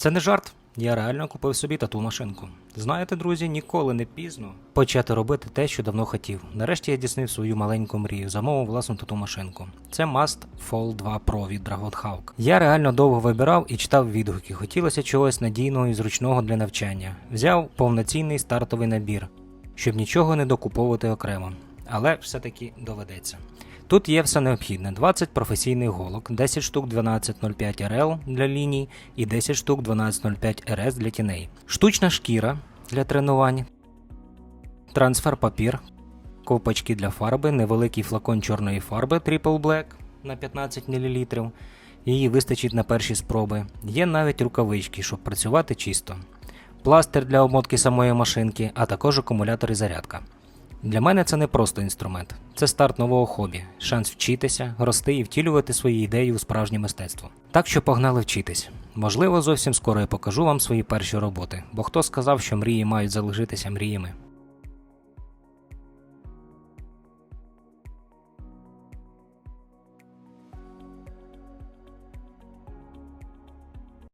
Це не жарт. Я реально купив собі тату машинку. Знаєте, друзі, ніколи не пізно почати робити те, що давно хотів. Нарешті я дійснив свою маленьку мрію, замовив власну тату машинку. Це Must Fall 2 Pro від Dragon Hawk. Я реально довго вибирав і читав відгуки. Хотілося чогось надійного і зручного для навчання. Взяв повноцінний стартовий набір, щоб нічого не докуповувати окремо. Але все-таки доведеться. Тут є все необхідне: 20 професійних голок, 10 штук 1205 RL для ліній і 10 штук 1205 RS для тіней, штучна шкіра для тренувань, трансфер папір, ковпачки для фарби, невеликий флакон чорної фарби Triple Black на 15 мл. Її вистачить на перші спроби. Є навіть рукавички, щоб працювати чисто, пластир для обмотки самої машинки, а також акумулятор і зарядка. Для мене це не просто інструмент, це старт нового хобі, шанс вчитися, рости і втілювати свої ідеї у справжнє мистецтво. Так що погнали вчитись. Можливо, зовсім скоро я покажу вам свої перші роботи, бо хто сказав, що мрії мають залишитися мріями.